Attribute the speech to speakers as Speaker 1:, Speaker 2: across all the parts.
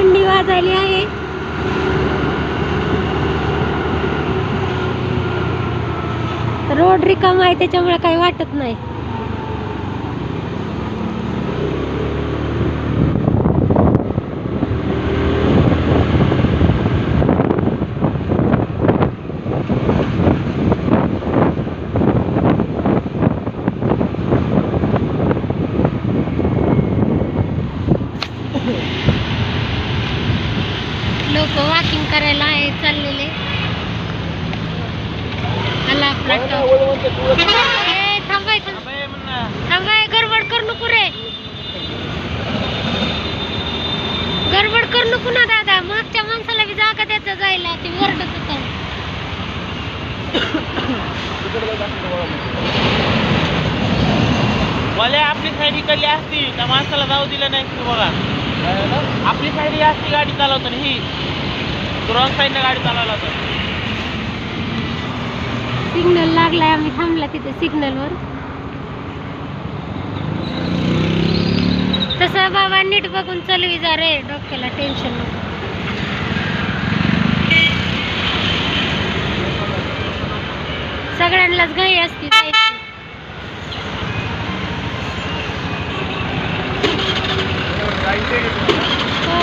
Speaker 1: थंडी वाजायली आहे. रोड रिकाम आहे त्याच्यामुळे काही वाटत नाही. थांबाय थांबाय गडबड कर नको रे गडबड कर नको ना दादा मागच्या माणसाला बी जागा द्यायचा जायला ते वरडत होत
Speaker 2: आपली साईड इकडली असती त्या माणसाला जाऊ दिलं नाही बघा आपली साईड असती गाडी चालवतो ही. रॉंग साईडनं गाडी चालवला होता.
Speaker 1: सिग्नल लागलाय आम्ही थांबला तिथे सिग्नलवर तसं बाबा नीट बघून चालवी जा रे डोक्याला टेन्शन नको. सगळ्यांनाच घाई असते जायची हो.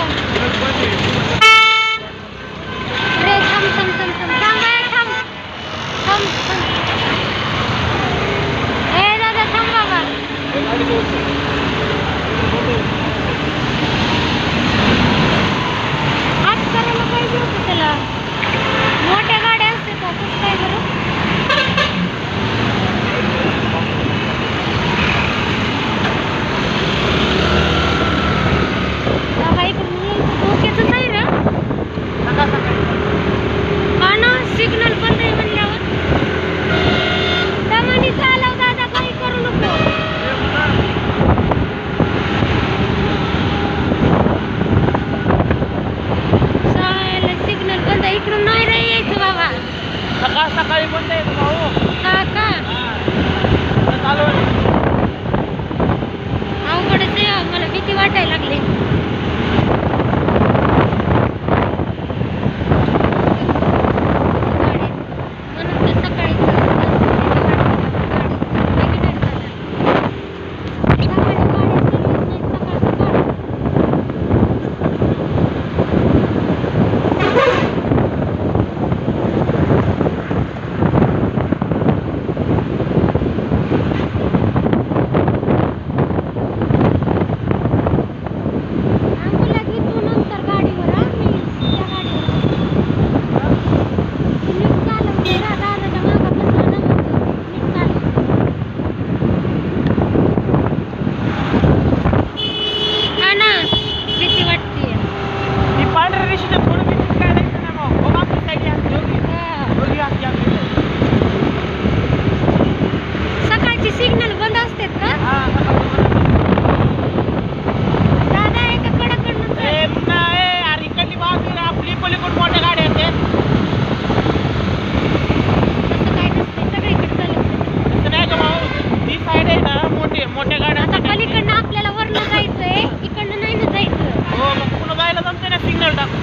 Speaker 1: പ്രശ്നങ്ങളുണ്ടാക്കും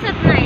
Speaker 1: subscribe